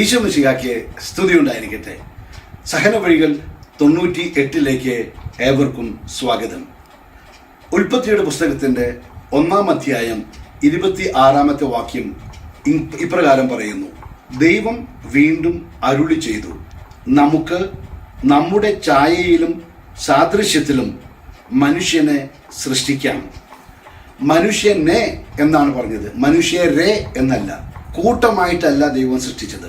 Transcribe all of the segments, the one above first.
ഈശോ മിശിഹാക്ക് സ്തുതി ഉണ്ടായിരിക്കട്ടെ സഹന വഴികൾ തൊണ്ണൂറ്റി എട്ടിലേക്ക് ഏവർക്കും സ്വാഗതം. ഉൽപ്പത്തിയുടെ പുസ്തകത്തിന്റെ ഒന്നാം അധ്യായം ഇരുപത്തി ആറാമത്തെ വാക്യം ഇപ്രകാരം പറയുന്നു. ദൈവം വീണ്ടും അരുളി ചെയ്തു. നമുക്ക് നമ്മുടെ ഛായയിലും സാദൃശ്യത്തിലും മനുഷ്യനെ സൃഷ്ടിക്കാം. മനുഷ്യനെ എന്നാണ് പറഞ്ഞത്. മനുഷ്യരെ എന്നല്ല. കൂട്ടമായിട്ടല്ല ദൈവം സൃഷ്ടിച്ചത്.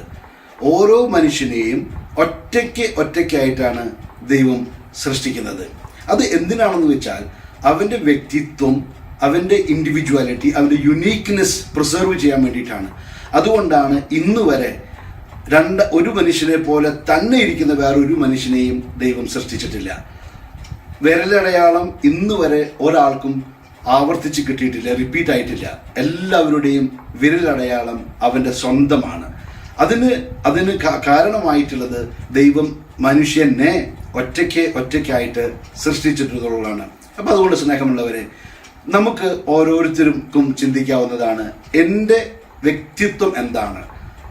ഓരോ മനുഷ്യനെയും ഒറ്റയ്ക്ക് ഒറ്റയ്ക്കായിട്ടാണ് ദൈവം സൃഷ്ടിക്കുന്നത്. അത് എന്തിനാണെന്ന് വെച്ചാൽ അവന്റെ വ്യക്തിത്വം അവന്റെ ഇൻഡിവിജ്വാലിറ്റി അവന്റെ യുണീക്ക്നെസ് പ്രിസർവ് ചെയ്യാൻ വേണ്ടിയിട്ടാണ്. അതുകൊണ്ടാണ് ഇന്ന് വരെ രണ്ട് ഒരു മനുഷ്യനെ പോലെ തന്നെ ഇരിക്കുന്ന വേറൊരു മനുഷ്യനെയും ദൈവം സൃഷ്ടിച്ചിട്ടില്ല. വിരലടയാളം ഇന്ന് വരെ ഒരാൾക്കും ആവർത്തിച്ച് കിട്ടിയിട്ടില്ല റിപ്പീറ്റ് ആയിട്ടില്ല. എല്ലാവരുടെയും വിരലടയാളം അവന്റെ സ്വന്തമാണ്. അതിന് അതിന് കാരണമായിട്ടുള്ളത് ദൈവം മനുഷ്യനെ ഒറ്റയ്ക്ക് ഒറ്റയ്ക്കായിട്ട് സൃഷ്ടിച്ചിട്ടുള്ളതാണ്. അപ്പം അതുകൊണ്ട് സ്നേഹമുള്ളവരെ നമുക്ക് ഓരോരുത്തർക്കും ചിന്തിക്കാവുന്നതാണ് എന്റെ വ്യക്തിത്വം എന്താണ്?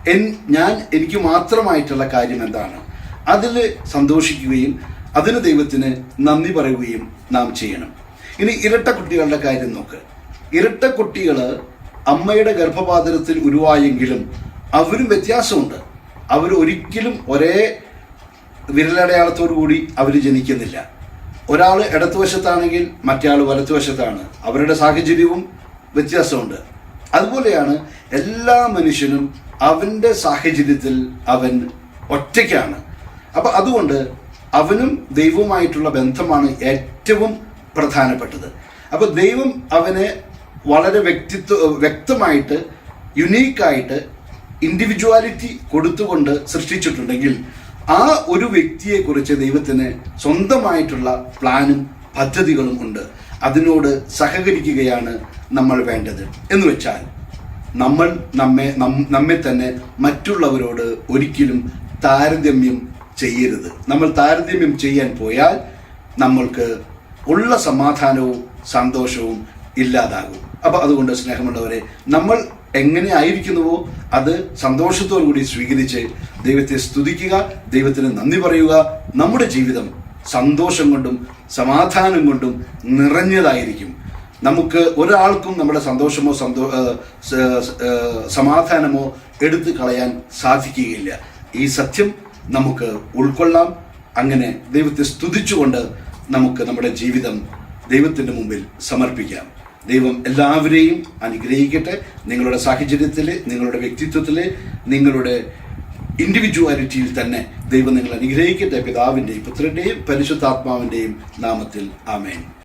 എൻ ഞാൻ എനിക്ക് മാത്രമായിട്ടുള്ള കാര്യം എന്താണ്? അതിൽ സന്തോഷിക്കുകയും അതിന് ദൈവത്തിന് നന്ദി പറയുകയും നാം ചെയ്യണം. ഇനി ഇരട്ട കുട്ടികളുടെ കാര്യം നോക്ക്. ഇരട്ട കുട്ടികൾ അമ്മയുടെ ഗർഭപാത്രത്തിൽ ഉരുവായെങ്കിലും അവരും വ്യത്യാസമുണ്ട്. അവർ ഒരിക്കലും ഒരേ വിരലടയാളത്തോടു കൂടി അവർ ജനിക്കുന്നില്ല. ഒരാൾ ഇടത്തുവശത്താണെങ്കിൽ മറ്റയാൾ വലത്തുവശത്താണ് അവരുടെ സാഹചര്യവും വ്യത്യാസമുണ്ട്. അതുപോലെയാണ് എല്ലാ മനുഷ്യനും അവന്റെ സാഹചര്യത്തിൽ അവൻ ഒറ്റയ്ക്കാണ്. അപ്പൊ അതുകൊണ്ട് അവനും ദൈവവുമായിട്ടുള്ള ബന്ധമാണ് ഏറ്റവും പ്രധാനപ്പെട്ടത്. അപ്പോൾ ദൈവം അവനെ വളരെ വ്യക്തിത്വ വ്യക്തമായിട്ട് യുണീക്കായിട്ട് ഇൻഡിവിജ്വാലിറ്റി കൊടുത്തുകൊണ്ട് സൃഷ്ടിച്ചിട്ടുണ്ടെങ്കിൽ ആ ഒരു വ്യക്തിയെക്കുറിച്ച് ദൈവത്തിന് സ്വന്തമായിട്ടുള്ള പ്ലാനും പദ്ധതികളും ഉണ്ട്. അതിനോട് സഹകരിക്കുകയാണ് നമ്മൾ വേണ്ടത്. എന്ന് വെച്ചാൽ നമ്മൾ നമ്മെ നമ്മെ തന്നെ മറ്റുള്ളവരോട് ഒരിക്കലും താരതമ്യം ചെയ്യരുത്. നമ്മൾ താരതമ്യം ചെയ്യാൻ പോയാൽ നമ്മൾക്ക് ഉള്ള സമാധാനവും സന്തോഷവും ഇല്ലാതാകും. അപ്പൊ അതുകൊണ്ട് സ്നേഹമുള്ളവരെ നമ്മൾ എങ്ങനെ ആയിരിക്കുന്നുവോ അത് സന്തോഷത്തോടു കൂടി സ്വീകരിച്ച് ദൈവത്തെ സ്തുതിക്കുക ദൈവത്തിന് നന്ദി പറയുക. നമ്മുടെ ജീവിതം സന്തോഷം കൊണ്ടും സമാധാനം കൊണ്ടും നിറഞ്ഞതായിരിക്കും. നമുക്ക് ഒരാൾക്കും നമ്മുടെ സന്തോഷമോ സന്തോ സമാധാനമോ എടുത്തു കളയാൻ സാധിക്കുകയില്ല. ഈ സത്യം നമുക്ക് ഉൾക്കൊള്ളാം. അങ്ങനെ ദൈവത്തെ സ്തുതിച്ചുകൊണ്ട് നമുക്ക് നമ്മുടെ ജീവിതം ദൈവത്തിന്റെ മുമ്പിൽ സമർപ്പിക്കാം. ദൈവം എല്ലാവരെയും അനുഗ്രഹിക്കട്ടെ. നിങ്ങളുടെ സാഹചര്യത്തിൽ നിങ്ങളുടെ വ്യക്തിത്വത്തിൽ നിങ്ങളുടെ ഇൻഡിവിജ്വാലിറ്റിയിൽ തന്നെ ദൈവം നിങ്ങൾ അനുഗ്രഹിക്കട്ടെ. പിതാവിന്റെയും പുത്രന്റെയും പരിശുദ്ധാത്മാവിന്റെയും നാമത്തിൽ. ആമേൻ.